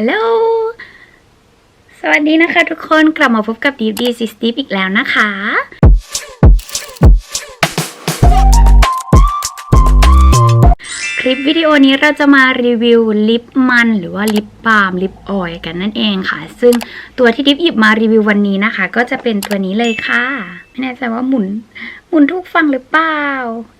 ฮัลโหล สวัสดีนะคะทุกคน กลับมาพบกับดีดีซิสตีฟอีกแล้วนะคะ ลิปวิดีโอนี้เราจะมารีวิวลิปมัน หรือว่าลิปบาล์มลิปออยล์กันนั่นเองค่ะ ซึ่งตัวที่ดิฟหยิบมารีวิววันนี้นะคะ ก็จะเป็นตัวนี้เลยค่ะ ไม่แน่ใจว่าหมุน หมุนทุกฝั่งหรือเปล่า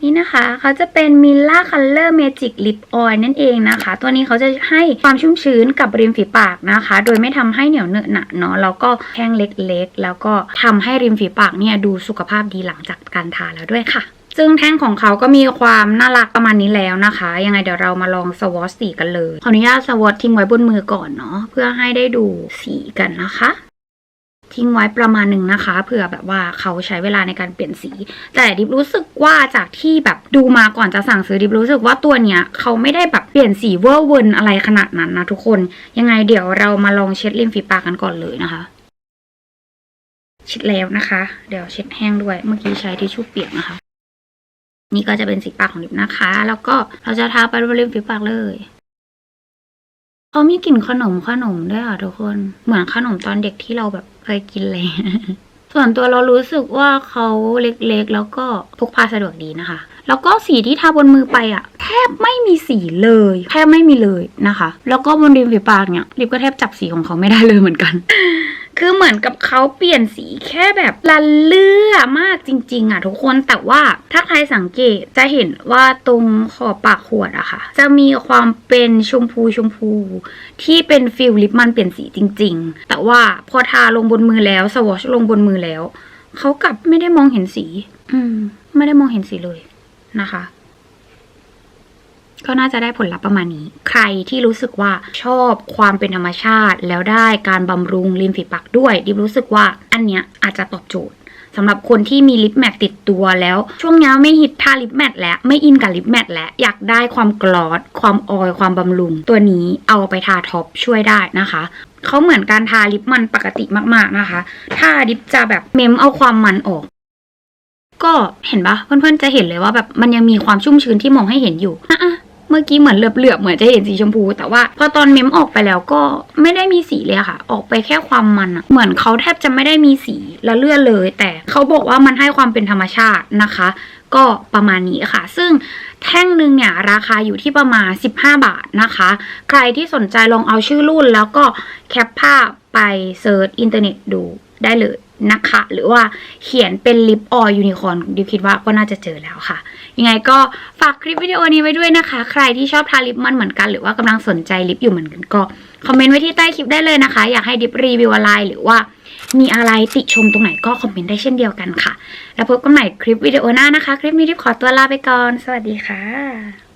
นี่นะคะเขาจะเป็น Milla Color Magic Lip Oil นั่นเองนะคะ ตัวนี้เขาจะให้ความชุ่มชื้นกับริมฝีปากนะคะ โดยไม่ทำให้เหนียวเนอะหนะเนาะแล้วก็แห้งเล็กๆ แล้วก็ทำให้ริมฝีปากเนี่ยดูสุขภาพดีหลังจากการทาแล้วด้วยค่ะ ซึ่งแท่งของเขาก็มีความน่ารักประมาณนี้แล้วนะคะ ยังไงเดี๋ยวเรามาลองสวอตสีกันเลย ขออนุญาตสวอตทิ้งไว้บนมือก่อนเนาะเพื่อให้ได้ดูสีกันนะคะทิ้งไว้ประมาณหนึ่งนะคะเผื่อแบบว่าเขาใช้เวลาในการเปลี่ยนสี แต่ดิบรู้สึกว่าจากที่แบบดูมาก่อนจะสั่งซื้อดิบรู้สึกว่าตัวเนี้ยเขาไม่ได้แบบเปลี่ยนสีเวอร์เวิร์นอะไรขนาดนั้นนะทุกคนยังไงเดี๋ยวเรามาลองเช็ดริมฝีปากกันก่อนเลยนะคะเช็ดแล้วนะคะ เดี๋ยวเช็ดแห้งด้วยเมื่อกี้ใช้ทิชชู่เปียกนะคะ นี่ก็จะเป็นสีปากของดิบนะคะ แล้วก็เราจะทาไปบนริมฝีปากเลยเขามีกลิ่นขนมขนมด้วยอะทุกคน เหมือนขนมตอนเด็กที่เราแบบเคยกินเลยส่วนตัวเรารู้สึกว่าเขาเล็กๆ แล้วก็พกพาสะดวกดีนะคะ แล้วก็สีที่ทาบนมือไปอะแทบไม่มีสีเลยแทบไม่มีเลยนะคะ แล้วก็บนริมฝีปากเนี่ยริบก็แทบจับสีของเขาไม่ได้เลยเหมือนกัน คือเหมือนกับเขาเปลี่ยนสีแค่แบบละเลือมากจริง ๆ อะ ทุกคนแต่ว่าถ้าใครสังเกตจะเห็นว่าตรงขอบปากขวดอะค่ะ จะมีความเป็นชมพูชมพู ที่เป็นฟิลลิปมันเปลี่ยนสีจริง ๆ แต่ว่าพอทาลงบนมือแล้วสวอชลงบนมือแล้วเขากลับไม่ได้มองเห็นสี อืม ไม่ได้มองเห็นสีเลยนะคะ ก็น่าจะได้ผลลัพธ์ประมาณนี้ ใครที่รู้สึกว่าชอบความเป็นธรรมชาติ แล้วได้การบำรุงริมฝีปากด้วย ดิบรู้สึกว่าอันเนี้ยอาจจะตอบโจทย์สำหรับคนที่มีลิปแมทติดตัวแล้ว ช่วงนี้ไม่ฮิตทาลิปแมทแล้วไม่อินกับลิปแมทแล้วอยากได้ความกลอสความออยความบำรุง ตัวนี้เอาไปทาท็อปช่วยได้นะคะเขาเหมือนการทาลิปมันปกติมากๆนะคะ ถ้าดิบจะแบบเมมเอาความมันออกก็เห็นปะเพื่อนๆจะเห็นเลยว่าแบบมันยังมีความชุ่มชื้นที่มองให้เห็นอยู่อะ เมื่อกี้เหมือนเหลือบๆเหมือนจะเห็นสีชมพู แต่ว่าพอตอนเมมออกไปแล้วก็ไม่ได้มีสีเลยค่ะ ออกไปแค่ความมันอะเหมือนเขาแทบจะไม่ได้มีสีละเลือดเลย แต่เขาบอกว่ามันให้ความเป็นธรรมชาตินะคะ ก็ประมาณนี้ค่ะ ซึ่งแท่งหนึ่งเนี่ยราคาอยู่ที่ประมาณ 15 บาทนะคะ ใครที่สนใจลองเอาชื่อรุ่นแล้วก็แคปภาพไปเซิร์ชอินเทอร์เน็ตดูได้เลย นะคะ หรือว่าเขียนเป็นลิปออยยูนิคอนดิวคิดว่าก็น่าจะเจอแล้วค่ะ ยังไงก็ฝากคลิปวิดีโอนี้ไว้ด้วยนะคะ ใครที่ชอบทาลิปมันเหมือนกัน หรือว่ากำลังสนใจลิปอยู่เหมือนกันก็คอมเมนต์ไว้ที่ใต้คลิปได้เลยนะคะ อยากให้ดิปรีวิวอะไรหรือว่ามีอะไรติชมตรงไหนก็คอมเมนต์ได้เช่นเดียวกันค่ะ แล้วพบกันใหม่คลิปวิดีโอหน้านะคะ คลิปนี้ดิปขอตัวลาไปก่อน สวัสดีค่ะ